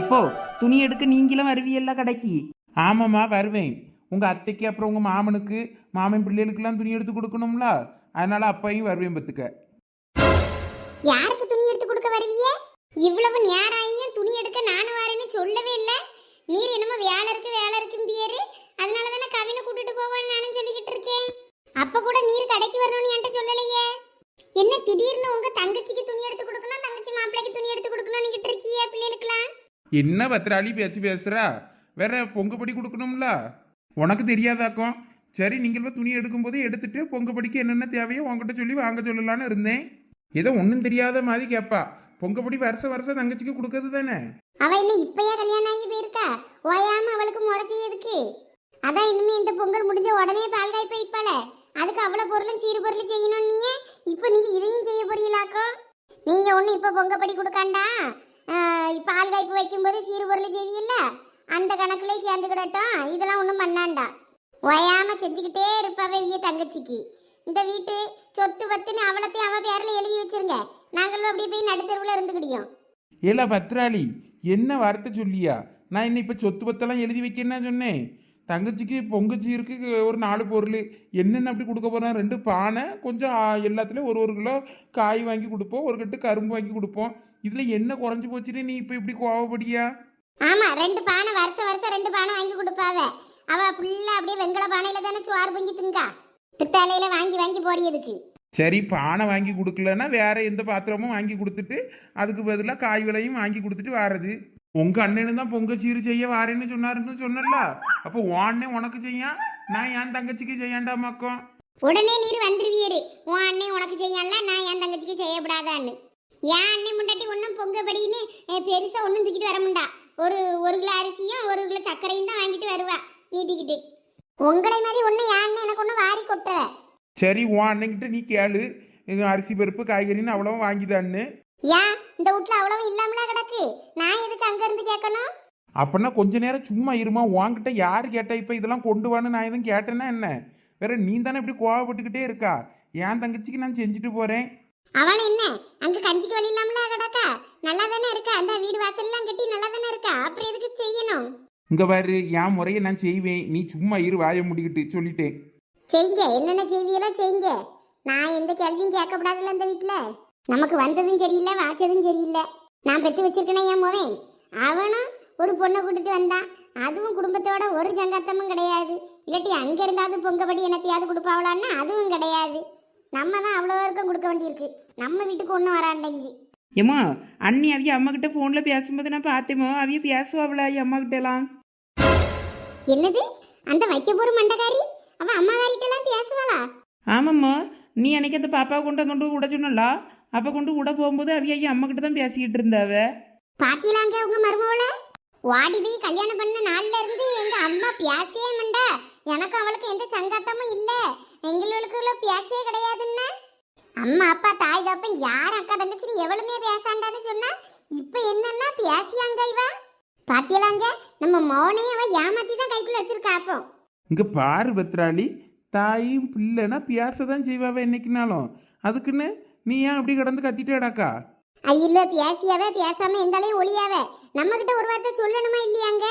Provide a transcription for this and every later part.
எப்போ? துணி எடுக்க நீங்களும் வருவியல்ல கடைக்கு? ஆமாம்மா வருவேன். உங்க அத்தைக்கு அப்புறம் உங்க மாமனுக்கு மாமன் பிள்ளைகளுக்கெல்லாம் துணி எடுத்து கொடுக்கணும்ல? அதனால அப்பையும் வருவேன் பத்துக்க யாருக்கு துணி எடுத்து கொடுக்க வருவிய? இவ்வளவு நேராயும் துணி எடுக்க நானும் வரேன்னு சொல்லவே இல்ல. நீர் என்னமோ வேலை இருக்கு வேலை இருக்குன்னு பேரு அதனால தானே கவினை கூட்டிட்டு போவான்னு நானும் சொல்லிக்கிட்டு இருக்கேன். அப்ப கூட நீர் கடைக்கு வரணும்னு என்கிட்ட சொல்லலையே? என்ன திடீர்னு உங்க தங்கச்சிக்கு துணி எடுத்து கொடுக்கணும் தங்கச்சி மாப்பிள்ளைக்கு துணி எடுத்து கொடுக்கணும் நீங்கிட்டு இருக்கிய பிள்ளைகளுக்குலாம் என்ன பத்திராளி பேச்சு பேசுகிறா வேற பொங்கப்படி கொடுக்கணும்ல? உனக்கு தெரியாதாக்கும் சரி நீங்கள் துணி எடுக்கும்போது எடுத்துட்டு பொங்கப்படிக்கு என்னென்ன தேவையோ உங்ககிட்ட சொல்லி வாங்க சொல்லலான்னு இருந்தேன். ஏதோ ஒன்றும் தெரியாத மாதிரி கேட்பா பொங்கப்படி வருஷம் வருஷம் தங்கச்சிக்கு கொடுக்கறது தானே? அவ என்ன இப்பயே கல்யாணம் ஆகி போயிருக்கா. ஓயாம அவளுக்கு முறைச்சி எதுக்கு? அதான் இனிமே இந்த பொங்கல் முடிஞ்ச உடனே பால் காய் போய்ப்பாள. அதுக்கு அவ்வளவு பொருளும் சீறு பொருள் செய்யணும் நீங்க இப்போ நீங்க இதையும் செய்ய போறீங்களாக்கோ? நீங்க ஒண்ணு இப்ப பொங்கப்படி கொடுக்காண்டா? பால் காய்ப்பு வைக்கும்போது சீறு பொருள் செய்வீல்ல அந்த சேர்ந்து கிடட்டும். இதெல்லாம் ஒன்றும் பண்ணாண்டா. ஒயாம செஞ்சுக்கிட்டே இருப்பாவே விய தங்கச்சிக்கு. இந்த வீட்டு சொத்து பத்துன்னு அவளத்தையும் அவள் பேரில் எழுதி வச்சிருங்க. நாங்களும் அப்படியே போய் நடுத்தருவில் இருந்துக்கிடியோம் ஏல பத்ராளி என்ன வார்த்தை சொல்லியா? நான் என்ன இப்போ சொத்து பத்தெல்லாம் எழுதி வைக்கேன்னா சொன்னேன். தங்கச்சிக்கு பொங்கச்சீருக்கு ஒரு நாலு பொருள். என்னென்ன அப்படி கொடுக்க போகிறோம் ரெண்டு பானை கொஞ்சம் எல்லாத்துலேயும் ஒரு ஒரு கிலோ காய் வாங்கி கொடுப்போம். ஒரு கட்டு கரும்பு வாங்கி கொடுப்போம். இதில் என்ன குறைஞ்சி போச்சுன்னு நீ இப்போ இப்படி கோவப்படியா ஆமா ரெண்டு பானை வருஷம் வருஷம் ரெண்டு பானை வாங்கி கொடுப்பாவ. அவ ஃபுல்லா அப்படியே வெங்கல பானையில தானே சோறு பொங்கி திங்கா பித்தாளையில வாங்கி வாங்கி போடியதுக்கு சரி பானை வாங்கி கொடுக்கலன்னா வேற எந்த பாத்திரமும் வாங்கி கொடுத்துட்டு அதுக்கு பதிலாக காய் விலையும் வாங்கி கொடுத்துட்டு வாரது. உங்க அண்ணனு தான் பொங்கச்சீரு செய்ய வாரேன்னு சொன்னாருன்னு சொன்னல அப்போ உன்னே உனக்கு செய்யா? நான் என் தங்கச்சிக்கு செய்யாண்டாமாக்கோம் உடனே நீர் வந்துருவீரு உன் அண்ணன் உனக்கு செய்யல நான் என் தங்கச்சிக்கு செய்யப்படாதான்னு. என் அண்ணன் முண்டாட்டி ஒன்றும் பொங்கப்படின்னு அஹ், பெருசா ஒன்றும் தூக்கிட்டு வர முண்டா? ஒரு ஒரு கிலோ அரிசியும் ஒரு கிலோ சர்க்கரையும் தான் வாங்கிட்டு வருவா நீட்டிக்கிட்டு. உங்களை மாதிரி ஒன்றும் என் அண்ணன் எனக்கு ஒன்றும் வாரி கொட்டல சரி உன் அண்ணன்கிட்ட நீ கேளு. இது அரிசி பருப்பு காய்கறின்னு அவ்வளவு வாங்கிதான்னு ஏன்? இந்த வீட்ல அவ்வளவு இல்லாமலா கிடக்கு? நான் எதுக்கு அங்க இருந்து கேட்கணும்? அப்படின்னா கொஞ்ச நேரம் சும்மா இருமா. உன்கிட்ட யார் கேட்டா இப்போ இதெல்லாம் கொண்டு வான்னு நான் எதுவும் கேட்டேன்னா என்ன? வேற நீ தானே இப்படி கோவப்பட்டுக்கிட்டே இருக்கா? என் தங்கச்சிக்கு நான் செஞ்சுட்டு போறேன். அவன் என்ன? அங்க கஞ்சிக்கு வழி இல்லாமல கிடக்கா? நல்லா தானே இருக்கா? அந்த வீடு வாசல்லாம் கட்டி நல்லா தானே இருக்கா? அப்புறம் எதுக்கு செய்யணும்? இங்க பாரு என் முறையை நான் செய்வேன். நீ சும்மா இரு வாயை முடிக்கிட்டு சொல்லிட்டேன். செய்யுங்க என்னென்ன செய்வியலோ செய்யுங்க நான் எந்த கேள்வியும் கேட்கக்கூடாதுல்ல அந்த வீட்டுல. நமக்கு வந்ததும் சரியில்லை வாச்சதும் சரியில்லை. நான் பெற்று வச்சிருக்கேனே என் மோவன் அவனும் ஒரு பொண்ணை கூட்டிட்டு வந்தான். அதுவும் குடும்பத்தோட ஒரு ஜங்காத்தமும் கிடையாது. இல்லாட்டி அங்க இருந்தாவது பொங்கப்படி என்னத்தையாவது கொடுப்பாவளான்னா அதுவும் கிடையாது. நம்ம தான் அவ்வளோ இருக்கும் கொடுக்க வேண்டியிருக்கு. நம்ம வீட்டுக்கு ஒன்றும் வராண்டங்கி. ஏம்மா அண்ணி அவிய அம்மா கிட்ட ஃபோனில் பேசும்போது நான் பார்த்தேமோ அவிய பேசுவாங்களா அம்மா கிட்ட எல்லாம் என்னது? அந்த வைக்க போற மண்டகாரி? அவ அம்மா காரிட்டெல்லாம் பேசுவாளா? ஆமாம்மா நீ அன்னைக்கு அந்த பாப்பாவை கொண்டு கொண்டு விட சொன்னல? அப்போ கொண்டு விட போகும்போது அவிய ஐயா அம்மா கிட்ட தான் பேசிக்கிட்டு இருந்தாவ? பாத்தீங்களாங்க உங்க மருமவள? வாடி போய் கல்யாணம் பண்ண நாள்ல இருந்து எங்க அம்மா பேசவே மண்டா எனக்கு அவளுக்கு எந்த சங்காத்தமும் இல்ல. எங்களுக்குள்ள பேச்சே கிடையாதுன்னா? அம்மா அப்பா தாய் தப்பன் யார் அக்கா தங்கச்சி எவ்வளவுமே பேசாண்டான்னு சொன்னா இப்ப என்னன்னா பேசியாங்க இவ? பாத்தியலாங்க நம்ம மௌனையும் அவ ஏமாத்தி தான் கைக்குள்ள வச்சிருக்கா அப்போ. இங்க பாரு பத்ராளி தாயும் பிள்ளைனா பேசதான் செய்வாவ என்னைக்குனாலும். அதுக்குன்னு நீ ஏன் அப்படி கிடந்து கத்திட்டேடாக்கா இல்ல பேசியாவே பேசாம எந்தாலையும் ஒளியாவே. நம்ம கிட்ட ஒரு வார்த்தை சொல்லணுமா இல்லையாங்க?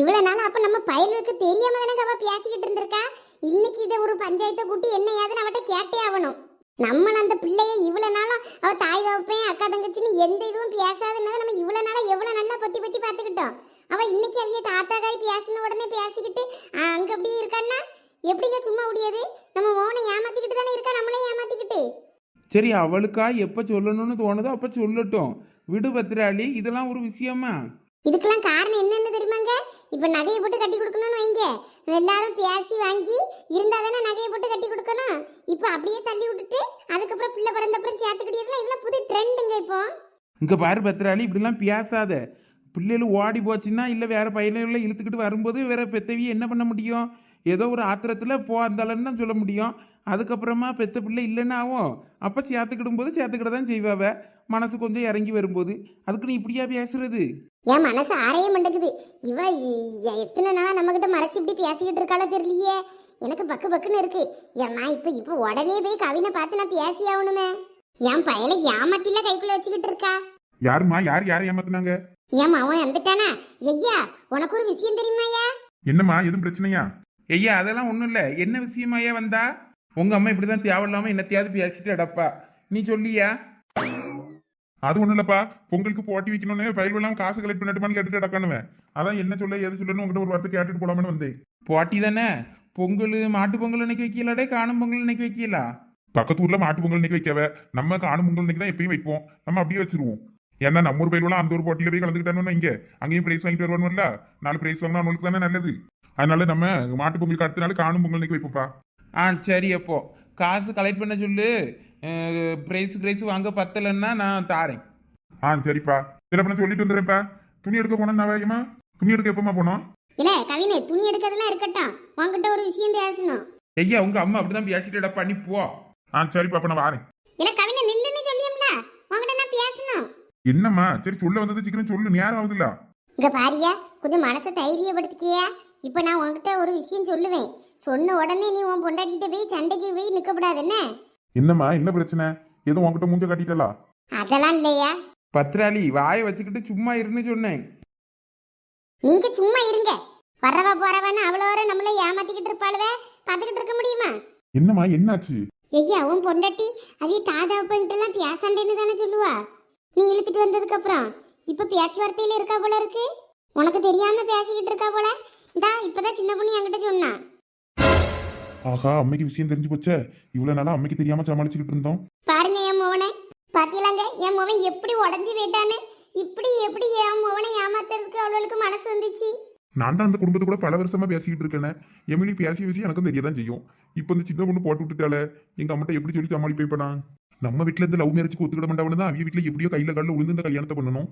இவ்வளவு நாள் அப்ப நம்ம பயலுக்கு தெரியாம தானே அவ பேசிக்கிட்டு இருந்திருக்கா? இன்னைக்கு இதை ஒரு பஞ்சாயத்தை கூட்டி என்ன ஏதுன்னு அவட்ட கேட்டே ஆகணும். நம்ம அந்த பிள்ளைய இவ்வளவு நாளா அவ தாய் தகப்பேன் அக்கா தங்கச்சின்னு எந்த இதுவும் பேசாதுன்னு நம்ம இவ்வளவு நாளா எவ்வளவு நல்லா பொத்தி பொத்தி பார்த்துக்கிட்டோம். அவ இன்னைக்கு அவிய தாத்தா காய் பேசின உடனே பேசிக்கிட்டு அங்க அப்படி இருக்கான்னா? எப்படிங்க சும்மா முடியாது நம்ம மோனை ஏமாத்திக்கிட்டு தானே இருக்கா? நம்மளே ஏமாத்திக்கிட்டு? சரி அவளுக்கா எப்போ சொல்லணும்னு தோணுதோ அப்போ சொல்லட்டும். விடு பத்ராளி இதெல்லாம் ஒரு விஷயமா? இதுக்கெல்லாம் காரணம் என்னன்னு தெரியுமாங்க? இப்ப நகையை போட்டு கட்டி கொடுக்கணும்னு வைங்க. எல்லாரும் பேசி வாங்கி இருந்தா தானே நகையை போட்டு கட்டி கொடுக்கணும். இப்ப அப்படியே தள்ளி விட்டுட்டு அதுக்கப்புறம் பிள்ளை பிறந்தப்புறம் சேர்த்துக்கிட்டீங்களா இதெல்லாம் புது ட்ரெண்டுங்க இப்போ? இங்க பாரு பத்ராளி இப்படிலாம் பேசாத. பிள்ளைகள் ஓடி போச்சுன்னா இல்லை வேற பையன்களை இழுத்துக்கிட்டு வரும்போது வேற பெத்தவி என்ன பண்ண முடியும்? ஏதோ ஒரு ஆத்திரத்தில் போ அந்தாலன்னு தான் சொல்ல முடியும். அதுக்கப்புறமா பெத்த பிள்ளை இல்லைன்னு ஆகும் அப்போ சேர்த்துக்கிடும் போது சேர்த்துக்கிட தான் செய்வாவ. மனசு கொஞ்சம் இறங்கி வரும்போது அதுக்கு நீ இப்படியா பேசுறது? என் மனசு ஆரைய மாட்டேங்குது. இவ எத்தனை நாளா நம்ம கிட்ட மறைச்சு இப்படி பேசிக்கிட்டு இருக்காளோ தெரியலையே. எனக்கு பக்கு பக்குன்னு இருக்கு. ஏம்மா இப்ப இப்ப உடனே போய் கவினை பார்த்து நான் பேசி ஆகணுமே. என் பையனை ஏமாத்தில கைக்குள்ள வச்சுக்கிட்டு இருக்கா? யாரும்மா? யார் யாரை ஏமாத்துனாங்க? ஏன் அவன் வந்துட்டானா ஐயா உனக்கு ஒரு விஷயம் தெரியுமாயா என்னம்மா எதுவும் பிரச்சனையா? ஐயா அதெல்லாம் ஒன்றும் இல்லை. என்ன விஷயமாயா வந்தா? உங்க அம்மா இப்படிதான் தேவையில்லாம என்னத்தையாவது பேசிட்டு அடப்பா நீ சொல்லியா? அது ஒண்ணும் இல்லப்பா. பொங்கலுக்கு போட்டி வைக்கணும்னு பயிர் எல்லாம் காசு கலெக்ட் பண்ணிட்டுமான்னு கேட்டுட்டு அடக்கானுவேன் அதான் என்ன சொல்ல எது சொல்லணும் உங்ககிட்ட ஒரு வார்த்தை கேட்டுட்டு போலாமனு வந்தேன். போட்டி தானே? பொங்கல் மாட்டு பொங்கல் இன்னைக்கு வைக்கலாடே காணும் பொங்கல் இன்னைக்கு வைக்கலா பக்கத்து ஊர்ல மாட்டு பொங்கல் இன்னைக்கு வைக்கவ. நம்ம காணும் பொங்கல் இன்னைக்கு தான் எப்பயும் வைப்போம். நம்ம அப்படியே வச்சிருவோம். ஏன்னா நம்ம ஊர் பயிரெல்லாம் அந்த ஒரு போட்டியில போய் கலந்துக்கிட்டானு இங்க? அங்கேயும் பிரைஸ் வாங்கிட்டு வருவானுல்ல நாலு பிரைஸ் வாங்கினா அவங்களுக்கு தானே நல்லது. அதனால நம்ம மாட்டு பொங்கலுக்கு அடுத்த நாள் காணும் பொங்கல் இன்னைக்கு வைப்போம்ப்பா. ஆ சரி அப்போ. காசு கலெக்ட் பண்ண சொல்லு. ப்ரைஸ் ப்ரைஸ் வாங்க பத்தலைன்னா நான் தாரேன். ஆ சரிப்பா. நான் சொல்லிட்டு வந்துடுறேன்ப்பா. துணி எடுக்க போனோம் நவாயமா துணி எடுக்க எப்பமா போனோம்? இல்ல கவினு துணி எடுக்கிறதுலாம் இருக்கட்டும். உன்கிட்ட ஒரு விஷயம் பேசணும். ஐயா உங்க அம்மா அப்படிதான் பேசிட்டு அடப்பா நீ போ. ஆ சரிப்பா அப்ப நான் வாரேன். இல்ல கவினை நில்லுன்னு சொல்லியம்ல உன்கிட்ட நான் பேசணும். என்னம்மா? சரி சொல்ல வந்தது சீக்கிரம் சொல்லு நேரம் ஆகுதுல்ல. இங்க பாரியா கொஞ்சம் மனசை தைரியப்படுத்திக்கியா. இப்ப நான் உன்கிட்ட ஒரு விஷயம் சொல்லுவேன். சொன்ன உடனே நீ உன் பொண்டாட்டிகிட்ட போய் சண்டைக்கு போய் நிக்கப்படாது என்ன? என்னம்மா என்ன பிரச்சனை? ஏதோ உன்கிட்ட மூஞ்ச கட்டிட்டலா? அதெல்லாம் இல்லையா? பத்ராளி வாயை வச்சுக்கிட்டு சும்மா இருன்னு சொன்னேன். நீங்க சும்மா இருங்க. வரவ போறவன்னு அவ்வளோ வர நம்மள ஏமாத்திக்கிட்டு இருப்பாளுவே? பார்த்துக்கிட்டு இருக்க முடியுமா? என்னம்மா என்னாச்சு? ஐயா உன் பொண்டாட்டி அவிய தாதா எல்லாம் பேசாண்டேன்னு தானே சொல்லுவா. நீ இழுத்துட்டு வந்ததுக்கு அப்புறம் இப்ப பேச்சுவார்த்தையில இருக்கா போல இருக்கு? உனக்கு தெரியாம பேசிக்கிட்டு இருக்கா போல? இந்தா இப்பதான் சின்ன பொண்ணு என்கிட்ட சொன்னா. ஆஹா அம்மைக்கு விஷயம் தெரிஞ்சு போச்சே. இவ்வளவு நாளா அம்மைக்கு தெரியாம சமாளிச்சுக்கிட்டு இருந்தோம். பாருங்க என் மோவனை. பாத்தீங்களாங்க? என் மோவன் எப்படி உடஞ்சி போயிட்டான்னு. இப்படி எப்படி என் மோவனை ஏமாத்துறதுக்கு அவளுக்கு மனசு வந்துச்சு? நான் தான் அந்த குடும்பத்து கூட பல வருஷமா பேசிக்கிட்டு இருக்கேனே. எமிலி பேசிய விஷயம் எனக்கும் தெரியதான் செய்யும். இப்போ இந்த சின்ன பொண்ணு போட்டு விட்டுட்டால எங்க அம்மாட்ட எப்படி சொல்லி சமாளிப்பேன் நான்? நம்ம வீட்டுல இருந்து லவ் மேரேஜ் ஒத்துக்கிட மாட்டாவனு தான் அவங்க வீட்டுல எப்படியோ கையில காலில் உளுந்து இந்த கல்யாணத்தை பண்ணணும்.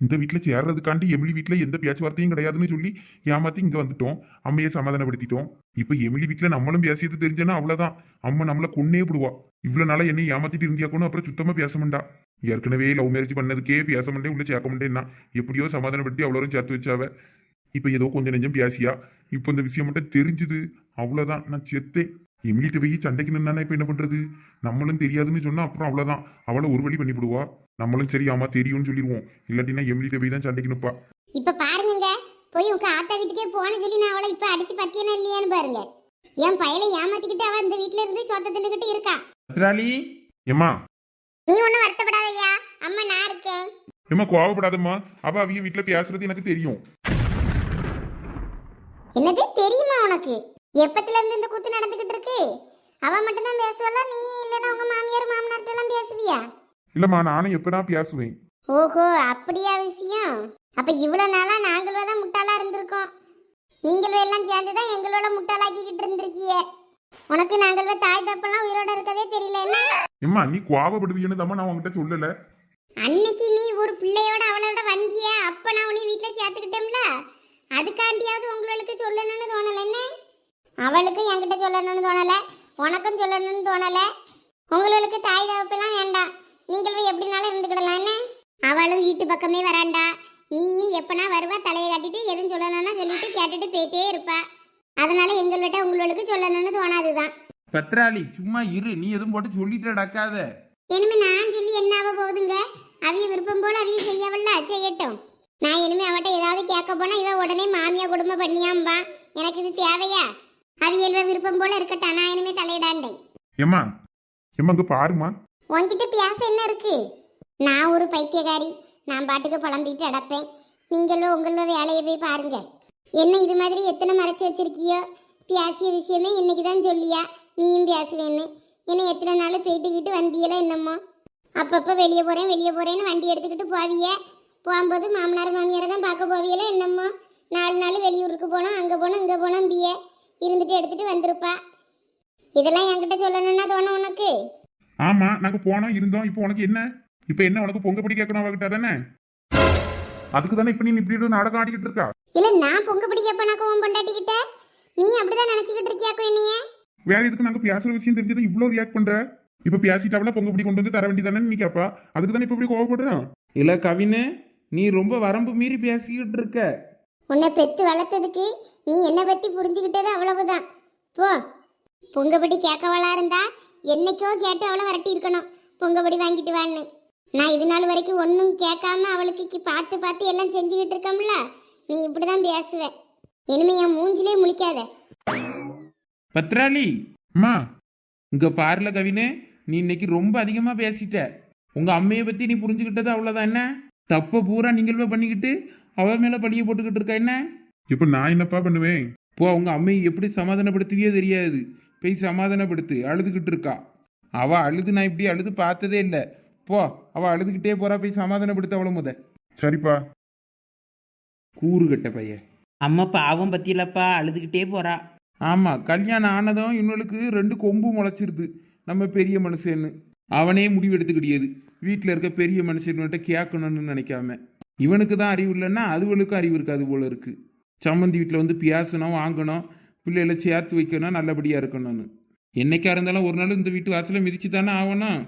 இந்த வீட்டுல சேர்றதுக்காண்டி எமிலி வீட்டுல எந்த பேச்சுவார்த்தையும் கிடையாதுன்னு சொல்லி ஏமாத்தி இங்க வந்துட்டோம். அம்மையை சமாதானப்படுத்திட்டோம். இப்ப எமிலி வீட்டுல நம்மளும் பேசியது தெரிஞ்சேன்னா அவ்வளவுதான். அம்மா நம்மள கொன்னே போடுவா. இவ்வளவு நாளா என்னை ஏமாத்திட்டு இருந்தியாக்கணும் அப்புறம் சுத்தமா பேச மாட்டா. ஏற்கனவே லவ் மேரேஜ் பண்ணதுக்கே பேச மாட்டேன் உள்ள சேர்க்க மாட்டேன்னா. எப்படியோ சமாதானப்படுத்தி அவ்வளோரும் சேர்த்து வச்சாவ. இப்ப ஏதோ கொஞ்சம் நெஞ்சம் பேசியா. இப்போ இந்த விஷயம் மட்டும் தெரிஞ்சுது. அவ்வளவுதான். நான் செத்தேன். எமிலிட்ட போய் சண்டைக்கு நின்னா இப்ப என்ன பண்றது? நம்மளும் தெரியாதுன்னு சொன்னா அப்புறம் அவ்வளவுதான். அவளை ஒரு வழி பண்ணிவிடுவா. நம்மளும் சரி ஆமா தெரியும்னு சொல்லிடுவோம். இல்லாட்டினா எமிலிட்ட போய் தான் சண்டைக்கு நிப்பா. இப்ப பாருங்க போய் உங்க ஆத்தா வீட்டுக்கே போன சொல்லி நான் அவளை இப்ப அடிச்சு பத்தியனா இல்லையான்னு பாருங்க. என் பையலை ஏமாத்திக்கிட்டு அவ இந்த வீட்டுல இருந்து சொத்த தின்னுக்கிட்டு இருக்கா. பத்ராளி ஏம்மா. நீ ஒண்ணும் வருத்தப்படாதய்யா. அம்மா நான் இருக்கேன். ஏம்மா கோவப்படாதம்மா. அவ அவங்க வீட்டுல பேசுறது எனக்கு தெரியும். என்னது? தெரியுமா உனக்கு? எப்பத்துல இருந்து இந்த கூத்து நடந்துகிட்டு இருக்கு? அவ மட்டும் தான் பேசுவல நீ இல்லனா உங்க மாமியார் மாமனார்ட்ட எல்லாம் பேசுவியா? இல்லம்மா நானும் எப்பதான் பேசுவேன். ஓஹோ அப்படியா விஷயம். அப்ப இவ்வளவு நாளா நாங்களும் தான் முட்டாளா இருந்திருக்கோம். நீங்களும் எல்லாம் சேர்ந்து தான் எங்களோட முட்டாளாக்கிக்கிட்டு இருந்திருக்கிய. உனக்கு நாங்கள் தாய் தப்பெல்லாம் உயிரோட இருக்கதே தெரியல என்ன? ஏம்மா நீ கோவப்படுவீன்னு தான் நான் உங்ககிட்ட சொல்லல. அன்னைக்கு நீ ஒரு பிள்ளையோட அவளோட வந்திய அப்ப நான் உன்னை வீட்டுல சேர்த்துக்கிட்டோம்ல? அதுக்காண்டியாவது உங்களுக்கு சொல்லணும்னு தோணல என்ன? அவளுக்கும் என்கிட்ட சொல்லணும்னு தோணல. உனக்கும் சொல்லணும்னு தோணல. உங்களுக்கு தாய் தகப்பெல்லாம் வேண்டாம். நீங்கள் எப்படினாலும் இருந்துக்கிடலாம் என்ன? அவளும் வீட்டு பக்கமே வராண்டா. நீ எப்பனா வருவா தலையை காட்டிட்டு எதுவும் சொல்லணும்னா சொல்லிட்டு கேட்டுட்டு போயிட்டே இருப்பா. அதனால எங்கள்கிட்ட உங்களுக்கு சொல்லணும்னு தோணாதுதான். பத்ராளி சும்மா இரு. நீ எதுவும் போட்டு சொல்லிட்டு அடக்காத இனிமே நான் சொல்லி என்ன ஆக போகுதுங்க? அவிய விருப்பம் போல அவிய செய்யவல்ல செய்யட்டும். நான் இனிமே அவட்ட ஏதாவது கேட்க போனா இவ உடனே மாமியா குடும்பம் பண்ணியாம்பா. எனக்கு இது தேவையா? அவியல்வ விருப்பம் போல இருக்கட்டும். நான் இனிமே தலையிடாண்டேன். ஏம்மா? ஏம்மா இங்க பாருமா உன்கிட்ட பேச என்ன இருக்கு? நான் ஒரு பைத்தியக்காரி. நான் பாட்டுக்கு புலம்பிட்டு அடப்பேன் நீங்களும் உங்களோட வேலையை போய் பாருங்க. என்ன இது மாதிரி எத்தனை மறைச்சு வச்சிருக்கியோ? பேசிய விஷயமே இன்னைக்கு தான் சொல்லியா? நீயும் பேசுவேன்னு என்ன எத்தனை நாள் போயிட்டுக்கிட்டு வந்தியல என்னமோ? அப்பப்போ வெளியே போகிறேன் வெளியே போகிறேன்னு வண்டி எடுத்துக்கிட்டு போவிய? போகும்போது மாமனார் மாமியாரை தான் பார்க்க போவியல என்னமோ? நாலு நாள் வெளியூருக்கு போனோம் அங்கே போனோம் இங்கே போனோம் பிய இருந்துட்டு எடுத்துட்டு வந்திருப்பா. இதெல்லாம் என்கிட்ட சொல்லணும்னா தோணும் உனக்கு. ஆமா நாங்க போனோம் இருந்தோம். இப்போ உனக்கு என்ன? இப்போ என்ன உனக்கு பொங்க பிடி கேட்கணும் அவகிட்ட தானே? அதுக்கு தானே இப்ப நீ இப்படி ஒரு நாடகம் ஆடிக்கிட்டு இருக்கா? இல்ல நான் பொங்க பிடிக்கப்பனாக்க உன் பொண்டாட்டிக்கிட்ட. நீ அப்படிதான் நினைச்சுக்கிட்டு இருக்கியாக்கோ என்னைய? வேற எதுக்கு நாங்க பேசுற விஷயம் தெரிஞ்சது இவ்வளவு ரியாக்ட் பண்ற? இப்ப பேசிட்டாவில பொங்க பிடி கொண்டு வந்து தர வேண்டியதானே நீ கேப்பா? அதுக்கு தானே இப்ப இப்படி கோவப்படுறான் இல்ல கவினு நீ ரொம்ப வரம்பு மீறி பேசிக்கிட்டு இருக்க. உன்னை பெத்து வளர்த்ததுக்கு நீ என்னை பற்றி புரிஞ்சுக்கிட்டது அவ்வளவுதான். போ. பொங்கப்படி கேட்கவளா இருந்தா என்னைக்கோ கேட்டு அவளை விரட்டி இருக்கணும். பொங்கப்படி வாங்கிட்டு வான்னு. நான் இது நாள் வரைக்கும் ஒன்றும் கேட்காம அவளுக்கு பார்த்து பார்த்து எல்லாம் செஞ்சுக்கிட்டு இருக்கோம்ல. நீ இப்படி தான் பேசுவேன் இனிமே என் மூஞ்சிலே முழிக்காத. பத்ராளி அம்மா இங்க பாருல கவினே நீ இன்னைக்கு ரொம்ப அதிகமா பேசிட்ட. உங்க அம்மையை பத்தி நீ புரிஞ்சுக்கிட்டது அவ்வளவுதான். என்ன? தப்ப பூரா நீங்களுமே பண்ணிக்கிட்டு அவ மேல பழிய போட்டுக்கிட்டு இருக்க என்ன? இப்ப நான் என்னப்பா பண்ணுவேன்? போ உங்க அம்மையை எப்படி சமாதானப்படுத்துவியோ தெரியாது. போய் சமாதானப்படுத்து அழுதுகிட்டு இருக்கா. அவ அழுது நான் இப்படி அழுது பார்த்ததே இல்லை. போ அவ அழுதுகிட்டே போறா போய் சமாதானப்படுத்த அவளை முத. சரிப்பா. கூறு கட்ட பையன். அம்மா பாவம் பத்தியிலப்பா அழுதுகிட்டே போறா. ஆமா கல்யாணம் ஆனதும் இன்னொருக்கு ரெண்டு கொம்பு முளைச்சிருது. நம்ம பெரிய மனுஷன்னு. அவனே முடிவு எடுத்துக்கிடியது வீட்டில் இருக்க பெரிய மனுஷன்கிட்ட கேட்கணும்னு நினைக்காம. இவனுக்கு தான் அறிவு இல்லைன்னா அதுவளுக்கும் அறிவு இருக்காது போல இருக்கு. சம்மந்தி வீட்டில் வந்து பேசணும் வாங்கணும் பிள்ளைகளை சேர்த்து வைக்கணும் நல்லபடியாக இருக்கணும்னு. என்னைக்கா இருந்தாலும் ஒரு நாள் இந்த வீட்டு வாசலை மிதிச்சு தானே ஆகணும்.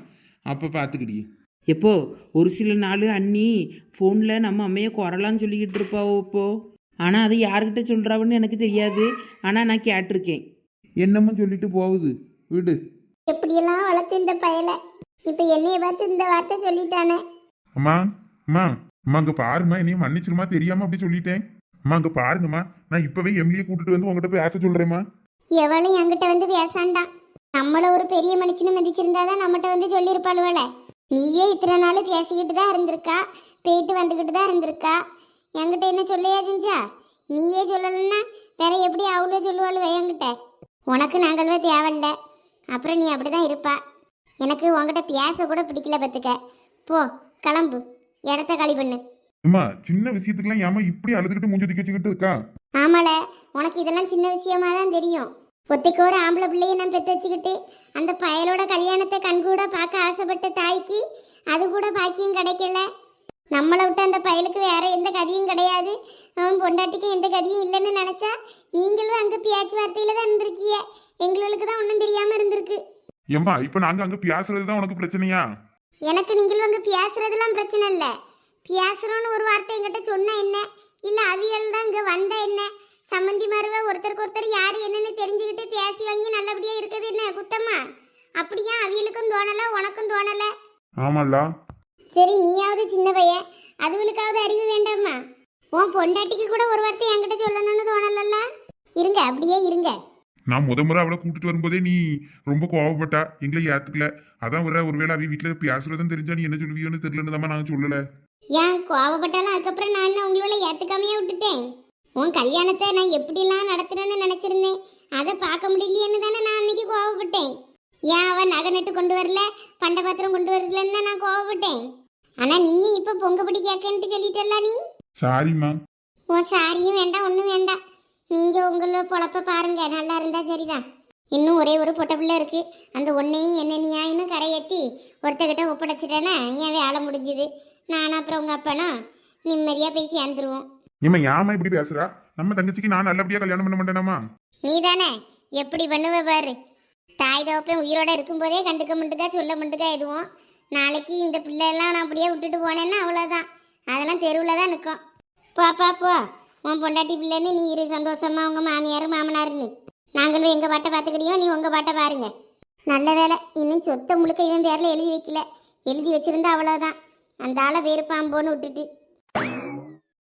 அப்போ பார்த்துக்கிடியே எப்போ? ஒரு சில நாள் அண்ணி ஃபோனில் நம்ம அம்மையை குரலான்னு சொல்லிக்கிட்டு இருப்பாவோ இப்போ? ஆனால் அது யார்கிட்ட சொல்கிறாவுன்னு எனக்கு தெரியாது. ஆனால் நான் கேட்டிருக்கேன். என்னமோ சொல்லிட்டு போகுது. விடு. எப்படியெல்லாம் வளர்த்து இந்த பயலை? இப்போ என்னைய பார்த்து இந்த வார்த்தை சொல்லிட்டானே? அம்மா அம்மா. அம்மா அங்க பாரும்மா என்னையும் மன்னிச்சிருமா தெரியாம அப்படி சொல்லிட்டேன். அம்மா அங்க பாருங்கம்மா நான் இப்பவே எம்எல்ஏ கூட்டிட்டு வந்து உங்ககிட்ட போய் பேச சொல்றேம்மா. எவளும் என்கிட்ட வந்து பேசாண்டாம் நம்மள ஒரு பெரிய மனுஷனு மதிச்சிருந்தாதான் நம்மகிட்ட வந்து சொல்லியிருப்பாளுவல நீயே இத்தனை நாள் பேசிக்கிட்டு தான் இருந்திருக்கா போயிட்டு வந்துக்கிட்டு தான் இருந்திருக்கா. என்கிட்ட என்ன சொல்லையாதுஞ்சா நீயே சொல்லலைன்னா வேற எப்படி அவ்வளோ சொல்லுவாளுவ என்கிட்ட? உனக்கு நாங்கள்வே தேவையில்ல. அப்புறம் நீ அப்படிதான் இருப்பா. எனக்கு உங்ககிட்ட பேச கூட பிடிக்கல பத்துக்க. போ கிளம்பு. இடத்த காலி பண்ணு. அம்மா சின்ன விஷயத்துக்குலாம் ஏமா இப்படி அழுதுகிட்டு மூஞ்சி தூக்கி வச்சுக்கிட்டு இருக்கா? ஆமால உனக்கு இதெல்லாம் சின்ன விஷயமா தான் தெரியும். ஒத்தைக்கு ஒரு ஆம்பளை பிள்ளைய நான் பெற்று வச்சுக்கிட்டு அந்த பயலோட கல்யாணத்தை கண்கூட பார்க்க ஆசைப்பட்ட தாய்க்கு அது கூட பாக்கியம் கிடைக்கல. நம்மளை விட்டு அந்த பயலுக்கு வேற எந்த கதியும் கிடையாது. அவன் பொண்டாட்டிக்கும் எந்த கதியும் இல்லைன்னு நினைச்சா நீங்களும் அங்க பேச்சுவார்த்தையில தான் இருந்திருக்கீங்க. எங்களுக்கு தான் ஒன்றும் தெரியாம இருந்திருக்கு. ஏம்மா இப்ப நாங்க அங்க பேசுறது தான் உனக்கு பிரச்சனையா? எனக்கு நீங்கள் வந்து பேசுறதெல்லாம் பிரச்சனை இல்லை. பேசுறோன்னு ஒரு வார்த்தை என்கிட்ட சொன்னா என்ன? இல்ல அவியல் தான் இங்க வந்தா என்ன? சம்மந்தி மருவ ஒருத்தருக்கு ஒருத்தர் யாரு என்னன்னு தெரிஞ்சுக்கிட்டு பேசி வாங்கி நல்லபடியா இருக்குது என்ன? குத்தம்மா அப்படியா? அவியலுக்கும் தோணல உனக்கும் தோணல? ஆமால்ல சரி நீயாவது சின்ன பையன். அதுகளுக்காவது அறிவு வேண்டாமா உன் பொண்டாட்டிக்கு கூட ஒரு வார்த்தை என்கிட்ட சொல்லணும்னு தோணலல்ல. இருங்க அப்படியே இருங்க. நான் முத முறை அவளை கூட்டிட்டு வரும்போதே நீ ரொம்ப கோவப்பட்டா? எங்களை ஏத்துக்கல. அதான் ஒரு ஒருவேளை அவ வீட்டுல பேசுறதும் தெரிஞ்சா நீ என்ன சொல்லுவியோன்னு தெரியலன்னு தான் நாங்க சொல்லல. ஏன் கோவப்பட்டாலும் அதுக்கப்புறம் நான் என்ன உங்களோட ஏத்துக்காமையே விட்டுட்டேன்? உன் கல்யாணத்தை நான் எப்படிலாம் நடத்துறேன்னு நினைச்சிருந்தேன். அதை பார்க்க முடியலையேன்னு தானே நான் அன்னைக்கு கோவப்பட்டேன். ஏன் அவன் நகை நட்டு கொண்டு வரல? பண்ட பாத்திரம் கொண்டு வரலன்னு நான் கோவப்பட்டேன். ஆனா நீ இப்ப பொங்கப்படி கேட்கன்ட்டு சொல்லிட்டல்ல நீ? சாரிம்மா உன் சாரியும் வேண்டாம் ஒன்றும் வேண்டாம். நீங்க உங்கள பொழப்ப பாருங்க. நல்லா இருந்தா சரிதான். இன்னும் ஒரே ஒரு பொட்ட பிள்ளை இருக்கு. அந்த ஒன்னையும் என்ன நீயாயினும் கரையேற்றி ஒருத்தகிட்ட ஒப்படைச்சிட்டேன்னா என் வேலை முடிஞ்சுது. நானும் அப்புறம் உங்க அப்பனா நிம்மதியா போய் சேர்ந்துருவோம். ஏம்மா ஏமா இப்படி பேசுறா? நம்ம தங்கச்சிக்கு நான் நல்லபடியா கல்யாணம் பண்ண மாட்டேனாமா நீ தானே எப்படி பண்ணுவ பாரு. தாய் தகப்பன் உயிரோட இருக்கும்போதே கண்டுக்க மாட்டுக்கா சொல்ல மாட்டுக்கா எதுவும். நாளைக்கு இந்த பிள்ளையெல்லாம் நான் அப்படியே விட்டுட்டு போனேன்னா அவ்வளோதான் அதெல்லாம் தெருவில் தான் நிற்கும் பா போ. உன் பொண்டாட்டி பிள்ளைன்னு நீ இரு சந்தோஷமா உங்கள் மாமியார் மாமனார்னு நாங்களும் எங்கள் பாட்டை பார்த்துக்கிட்டியோ நீ உங்கள் பாட்டை பாருங்க. நல்ல வேலை இன்னும் சொத்தை முழுக்க இவன் பேரில் எழுதி வைக்கல. எழுதி வச்சிருந்தா அவ்வளோதான் அந்த ஆளை வேறு பாம்போன்னு விட்டுட்டு.